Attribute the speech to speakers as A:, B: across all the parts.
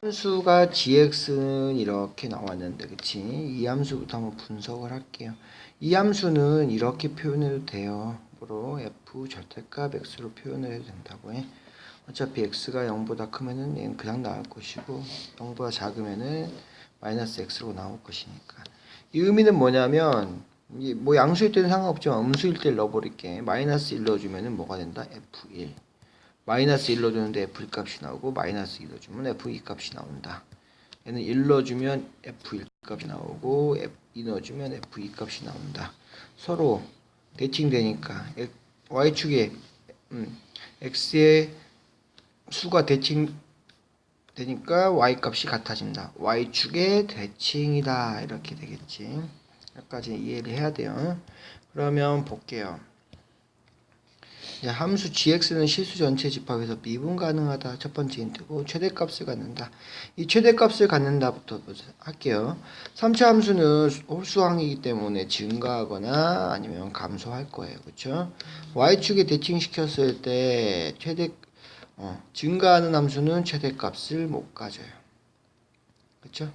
A: 함수가 gx는 이렇게 나왔는데 그치? 이 함수부터 한번 분석을 할게요. 이 함수는 이렇게 표현해도 돼요. 뭐로 f 절대값 x로 표현을 해도 된다고 해. 어차피 x가 0보다 크면은 얘는 그냥 나올 것이고 0보다 작으면은 마이너스 x로 나올 것이니까. 이 의미는 뭐냐면 이뭐 양수일 때는 상관없지만 음수일 때 넣어버릴게. 마이너스 1 넣어주면은 뭐가 된다? f1. 마이너스 1 넣어주는데 f 값이 나오고 마이너스 2 넣어주면 f2 값이 나온다. 얘는 1 넣어주면 f1 값이 나오고 f2 넣어주면 f2 값이 나온다. 서로 대칭되니까 y축에 음, x의 수가 대칭 되니까 y 값이 같아진다. y축의 대칭이다. 이렇게 되겠지. 여기까지 이해를 해야 돼요. 그러면 볼게요. 이제 함수 gx는 실수 전체 집합에서 미분 가능하다. 첫 번째 힌트고 최대값을 갖는다. 이 최대값을 갖는다부터 할게요. 3차 함수는 홀수항이기 때문에 증가하거나 아니면 감소할 거예요. 그렇죠 y축에 대칭시켰을 때 최대 어, 증가하는 함수는 최대값을 못 가져요. 그렇죠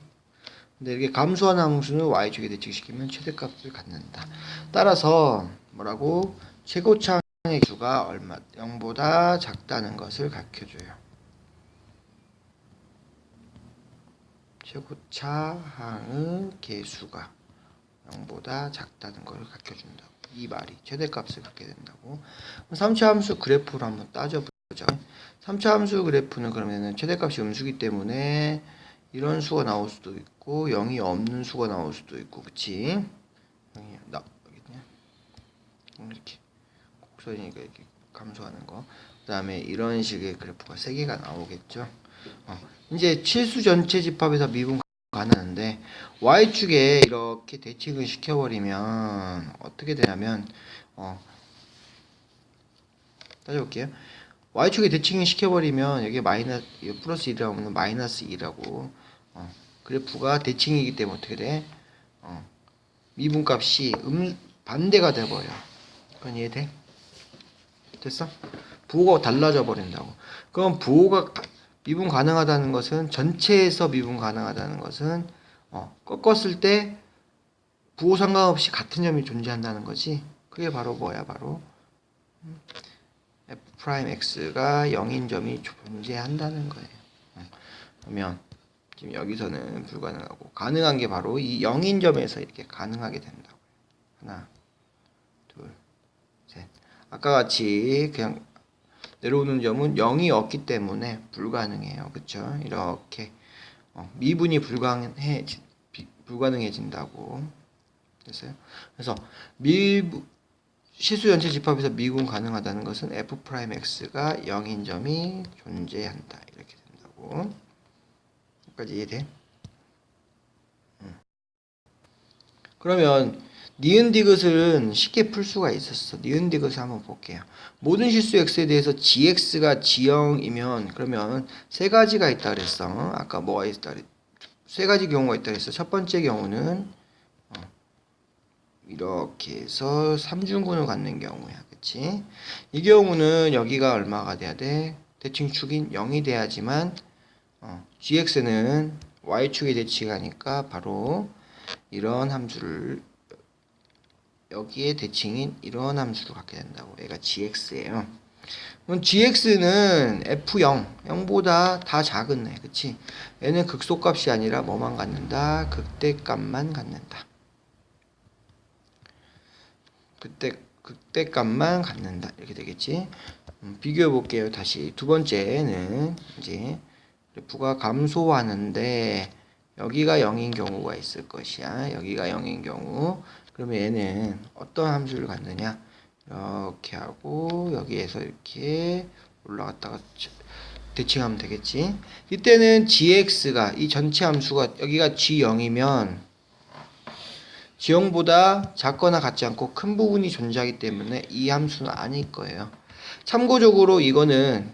A: 근데 이렇게 감소하는 함수는 y축에 대칭시키면 최대값을 갖는다. 따라서 뭐라고? 최고차 항의 수가 얼마 0보다 작다는 것을 가르쳐줘요. 최고차 항의 개수가 0보다 작다는 것을 가르쳐준다고. 이 말이 최대값을 갖게 된다고. 3차 함수 그래프로 한번 따져보죠. 3차 함수 그래프는 그러면은 최대값이 음수기 때문에 이런 수가 나올 수도 있고 0이 없는 수가 나올 수도 있고 그치? 0이 나? 이렇게 곡선이니까 이렇게 감소하는 거. 그 다음에 이런 식의 그래프가 세 개가 나오겠죠. 어, 이제 치수 전체 집합에서 미분 가능한데 y축에 이렇게 대칭을 시켜버리면 어떻게 되냐면 어, 따져볼게요. y축에 대칭을 시켜버리면 여기 마이너스 플러스 1이라고 하면 마이너스 2라고 어, 그래프가 대칭이기 때문에 어떻게 돼? 어, 미분값이 음 반대가 돼버려. 그건 이해돼? 됐어? 부호가 달라져 버린다고. 그럼 부호가 미분 가능하다는 것은 전체에서 미분 가능하다는 것은 어, 꺾었을 때 부호 상관없이 같은 점이 존재한다는 거지. 그게 바로 뭐야? 바로 음, f 프라임 x가 0인 점이 존재한다는 거예요. 어, 그러면 지금 여기서는 불가능하고 가능한 게 바로 이 0인 점에서 이렇게 가능하게 된다고. 하나. 아까 같이 그냥 내려오는 점은 0이 없기 때문에 불가능해요. 그쵸? 이렇게 어, 미분이 불가능해, 불가능해진다고 됐어요? 그래서 미분 실수 전체 집합에서 미분 가능하다는 것은 f 프라임 x가 0인 점이 존재한다. 이렇게 된다고. 여기까지 이해돼? 음. 그러면 니은 디귿은 쉽게 풀 수가 있었어. 니은 디귿을 한번 볼게요. 모든 실수 x에 대해서 gx가 g0이면 그러면 세 가지가 있다 그랬어. 아까 뭐가 있다 그랬? 세 가지 경우가 있다 그랬어. 첫 번째 경우는 어, 이렇게 해서 삼중근을 갖는 경우야. 그치? 이 경우는 여기가 얼마가 돼야 돼? 대칭 축인 0이 돼야지만 어, gx는 y축에 대칭하니까 바로 이런 함수를 여기에 대칭인 이런 함수를 갖게 된다고. 얘가 gx예요. 그럼 gx는 f0, 0보다 다 작은 애, 그치? 얘는 극소값이 아니라 뭐만 갖는다? 극대값만 갖는다. 그때 극대값만 갖는다. 이렇게 되겠지? 음, 비교해 볼게요. 다시 두 번째는 이제 그래프가 감소하는데 여기가 0인 경우가 있을 것이야. 여기가 0인 경우 그러면 얘는 어떤 함수를 갖느냐? 이렇게 하고 여기에서 이렇게 올라갔다가 대칭하면 되겠지? 이때는 gx가 이 전체 함수가 여기가 g0이면 g0보다 작거나 같지 않고 큰 부분이 존재하기 때문에 이 함수는 아닐 거예요. 참고적으로 이거는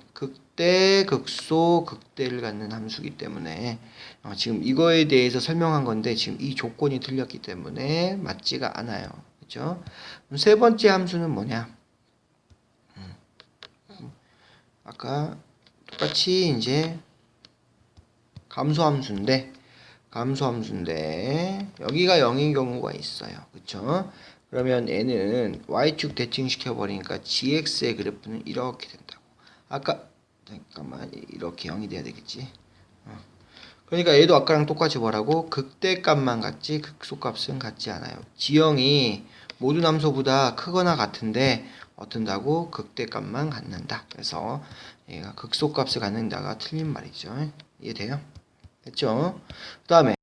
A: 극대, 극소, 극대를 갖는 함수기 때문에 어, 지금 이거에 대해서 설명한 건데 지금 이 조건이 틀렸기 때문에 맞지가 않아요. 그렇죠? 세 번째 함수는 뭐냐? 음. 아까 똑같이 이제 감소함수인데 감소함수인데 여기가 0인 경우가 있어요. 그쵸? 그러면 얘는 y축 대칭시켜 버리니까 gx의 그래프는 이렇게 된다고. 아까 잠깐만 이렇게 0이 돼야 되겠지. 어. 그러니까 얘도 아까랑 똑같이 뭐라고 극대값만 같지 극소값은 같지 않아요. 지형이 모든 함수보다 크거나 같은데 어떤다고 극대값만 갖는다. 그래서 얘가 극소값을 갖는다가 틀린 말이죠. 이해돼요? 됐죠? 그 다음에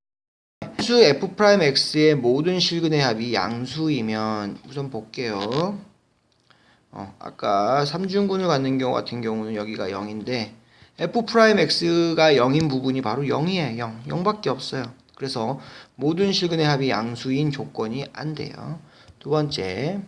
A: 수 f'x의 모든 실근의 합이 양수이면 우선 볼게요. 어, 아까 삼중근을 갖는 경우 같은 경우는 여기가 0인데 f'x가 0인 부분이 바로 0이에요. 0. 0밖에 없어요. 그래서 모든 실근의 합이 양수인 조건이 안 돼요. 두 번째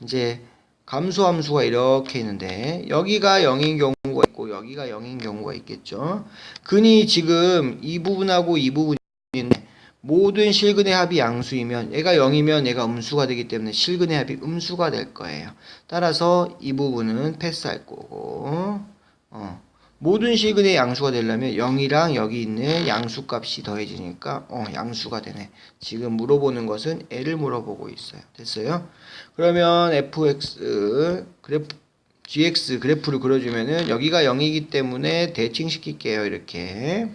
A: 이제 감소함수가 이렇게 있는데 여기가 0인 경우가 있고 여기가 0인 경우가 있겠죠. 근이 지금 이 부분하고 이 부분인데 모든 실근의 합이 양수이면 얘가 0이면 얘가 음수가 되기 때문에 실근의 합이 음수가 될 거예요. 따라서 이 부분은 패스할 거고 어. 모든 실근의 양수가 되려면 0이랑 여기 있는 양수값이 더해지니까 어 양수가 되네. 지금 물어보는 것은 애를 물어보고 있어요. 됐어요? 그러면 fx 그래프 gx 그래프를 그려주면은 여기가 0이기 때문에 대칭시킬게요. 이렇게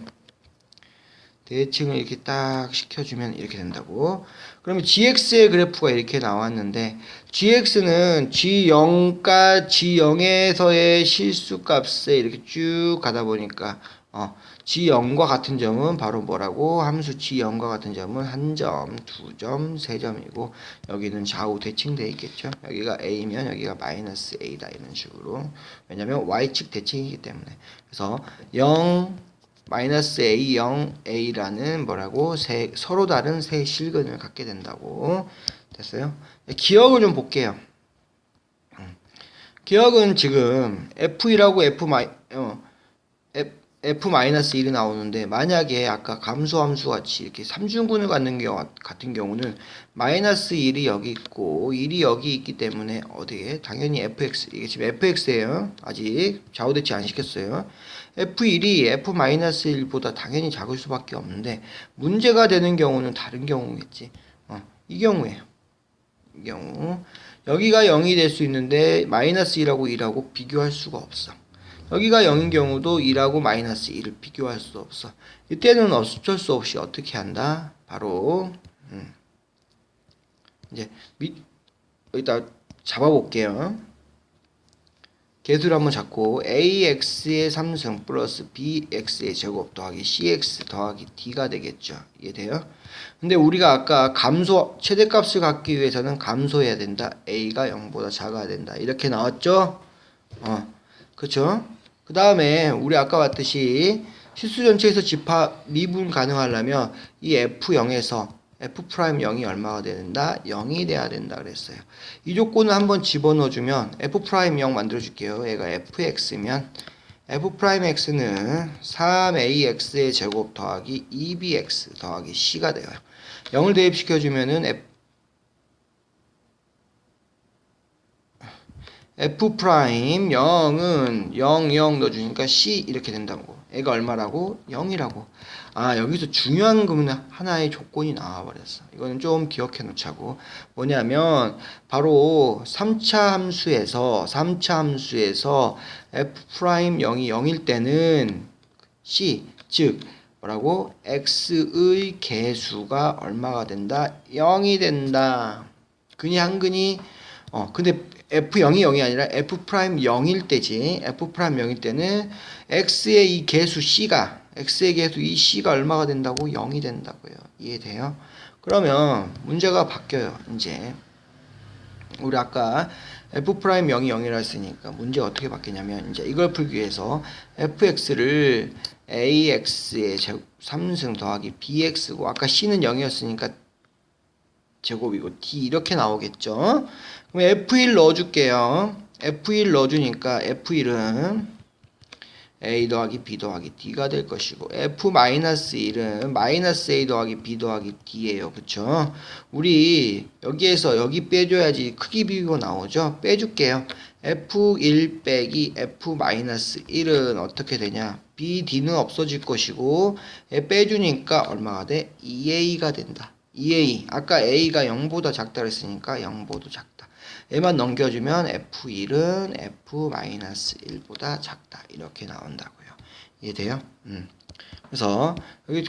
A: 대칭을 이렇게 딱 시켜주면 이렇게 된다고. 그러면 gx의 그래프가 이렇게 나왔는데 gx는 g0가 g0에서의 실수값에 이렇게 쭉 가다 보니까 어, g0과 같은 점은 바로 뭐라고 함수 g0과 같은 점은 한 점, 두 점, 세 점이고 여기는 좌우 대칭되어 있겠죠. 여기가 a면 여기가 마이너스 a다 이런 식으로 왜냐면 y축 대칭이기 때문에 그래서 0 마이너스 a 0 a라는 뭐라고 세, 서로 다른 세 실근을 갖게 된다고 됐어요. 기억을 좀 볼게요. 음. 기억은 지금 f1하고 f 마이 어, f 마이너스 1이 나오는데 만약에 아까 감소함수 같이 이렇게 삼중근을 갖는 경우 같은 경우는 마이너스 1이 여기 있고 1이 여기 있기 때문에 어디에 당연히 fx 이게 지금 fx예요. 아직 좌우 대치 안 시켰어요. f1이 f 마이너스 1보다 당연히 작을 수밖에 없는데 문제가 되는 경우는 다른 경우겠지. 어, 이 경우에요. 이 경우 여기가 0이 될 수 있는데 마이너스 1하고 1하고 비교할 수가 없어. 여기가 0인 경우도 2하고 마이너스 1을 비교할 수 없어. 이때는 어쩔 수 없이 어떻게 한다? 바로 음. 이제 밑 여기다 잡아볼게요. 개수를 한번 잡고 ax의 3승 플러스 bx의 제곱 더하기 cx 더하기 d가 되겠죠. 이해돼요? 근데 우리가 아까 감소 최대값을 갖기 위해서는 감소해야 된다. a가 0보다 작아야 된다. 이렇게 나왔죠? 어. 그쵸? 그 다음에 우리 아까 봤듯이 실수 전체에서 집합 미분 가능하려면 이 F0에서 F'0이 얼마가 된다? 0이 돼야 된다 그랬어요. 이 조건을 한번 집어넣어주면 F'0 만들어줄게요. 얘가 Fx면 F'X는 3AX의 제곱 더하기 2BX 더하기 C가 돼요. 0을 대입시켜주면은 f 프라임 0은 0, 0 넣어주니까 c 이렇게 된다고. 애가 얼마라고? 0이라고. 아 여기서 중요한 거는 하나의 조건이 나와버렸어. 이거는 좀 기억해 놓자고. 뭐냐면 바로 3차 함수에서 3차 함수에서 f 프라임 0이 0일 때는 c 즉 뭐라고 x의 개수가 얼마가 된다? 0이 된다. 한 근이 어 근데 f0이 0이 아니라 f'0일 때지. f'0일 때는 x의 이 개수 c가 x의 개수 이 c가 얼마가 된다고 0이 된다고요. 이해돼요? 그러면 문제가 바뀌어요. 이제 우리 아까 f'0이 0이라 했으니까 문제 어떻게 바뀌냐면 이제 이걸 풀기 위해서 fx를 ax의 3승 더하기 bx고 아까 c는 0이었으니까 제곱이고 d 이렇게 나오겠죠. 그럼 F1 넣어줄게요. F1 넣어주니까 F1은 A 더하기 B 더하기 D가 될 것이고 F-1은 마이너스 A 더하기 B 더하기 D예요. 그쵸? 우리 여기에서 여기 빼줘야지 크기 비교가 나오죠? 빼줄게요. F1 빼기 F-1은 어떻게 되냐? BD는 없어질 것이고 얘 빼주니까 얼마가 돼? 2A가 된다. 2A. 아까 A가 0보다 작다 그랬으니까 0보다 작다. 얘만 넘겨주면 F1은 F-1보다 작다. 이렇게 나온다고요. 이해돼요? 음. 그래서 여기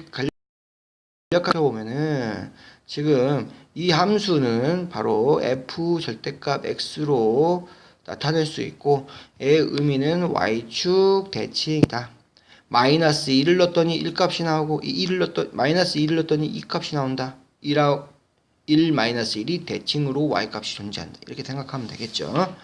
A: 간략하게 보면은 지금 이 함수는 바로 f 절대값 x로 나타낼 수 있고 얘의 의미는 y축 대칭이다. 마이너스 1을 넣었더니 1값이 나오고 이 1을 넣었더니 마이너스 1을 넣었더니 2값이 나온다. 1하 1 마이너스 1이 대칭으로 y값이 존재한다. 이렇게 생각하면 되겠죠.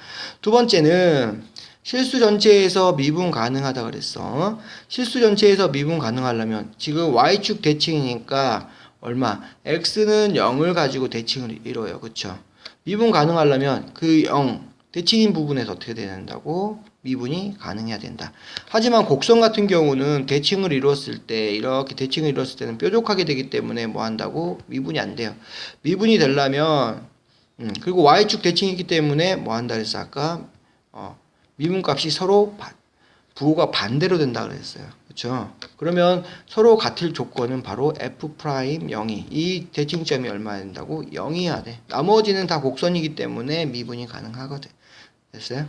A: 두 번째는 실수 전체에서 미분 가능하다 그랬어. 실수 전체에서 미분 가능하려면 지금 y축 대칭이니까 얼마? x는 0을 가지고 대칭을 이뤄요. 그쵸? 미분 가능하려면 그 0, 대칭인 부분에서 어떻게 된다고? 미분이 가능해야 된다. 하지만 곡선 같은 경우는 대칭을 이루었을 때 이렇게 대칭을 이루었을 때는 뾰족하게 되기 때문에 뭐 한다고? 미분이 안 돼요. 미분이 되려면 음, 그리고 y축 대칭이기 때문에 뭐 한다 그랬어 아까? 어, 미분값이 서로 바, 부호가 반대로 된다 그랬어요. 그렇죠? 그러면 서로 같을 조건은 바로 f 프라임 0이 이 대칭점이 얼마 된다고 0이어야 돼. 나머지는 다 곡선이기 때문에 미분이 가능하거든. 됐어요?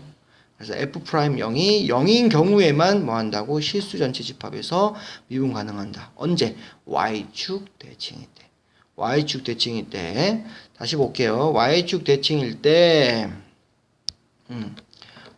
A: 그래서 f 프라임 0이 0인 경우에만 뭐 한다고 실수 전체 집합에서 미분 가능한다. 언제? y축 대칭일 때. y축 대칭일 때 다시 볼게요. y축 대칭일 때 음.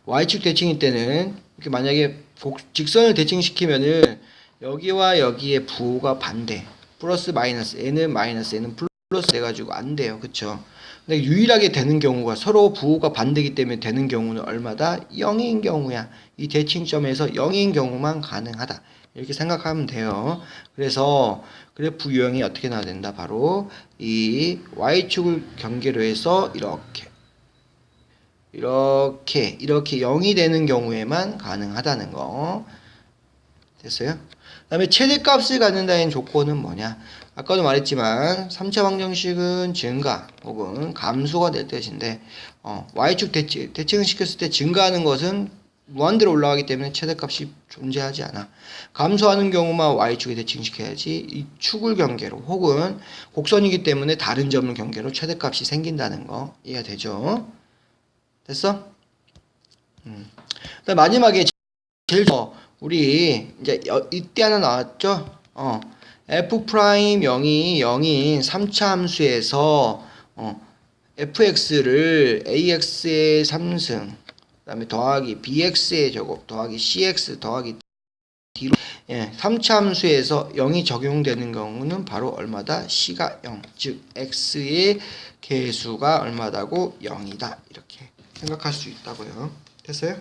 A: y축 대칭일 때는 이렇게 만약에 곡, 직선을 대칭시키면은 여기와 여기에 부호가 반대 플러스 마이너스 n은 마이너스 n은 플러스 돼가지고 안 돼요. 그쵸? 근데 유일하게 되는 경우가 서로 부호가 반대기 때문에 되는 경우는 얼마다? 0인 경우야. 이 대칭점에서 0인 경우만 가능하다. 이렇게 생각하면 돼요. 그래서 그래프 유형이 어떻게 나와야 된다? 바로 이 y축을 경계로 해서 이렇게 이렇게 이렇게 0이 되는 경우에만 가능하다는 거. 됐어요? 그 다음에 최대값을 갖는다는 조건은 뭐냐 아까도 말했지만 3차 방정식은 증가 혹은 감소가 될 뜻인데 어, y축 대칭, 대칭을 시켰을 때 증가하는 것은 무한대로 올라가기 때문에 최대값이 존재하지 않아 감소하는 경우만 y축에 대칭시켜야지 이 축을 경계로 혹은 곡선이기 때문에 다른 점을 경계로 최대값이 생긴다는 거 이해가 되죠? 됐어? 음. 마지막에 제일 더 우리 이제 여- 이때 하나 나왔죠? 어. F 프라임 0이 0인 3차 함수에서 어, fx를 ax의 3승 그 다음에 더하기 bx의 제곱 더하기 cx 더하기 d로 예, 3차 함수에서 0이 적용되는 경우는 바로 얼마다? c가 0. 즉 x의 개수가 얼마다고? 0이다. 이렇게 생각할 수 있다고요. 됐어요?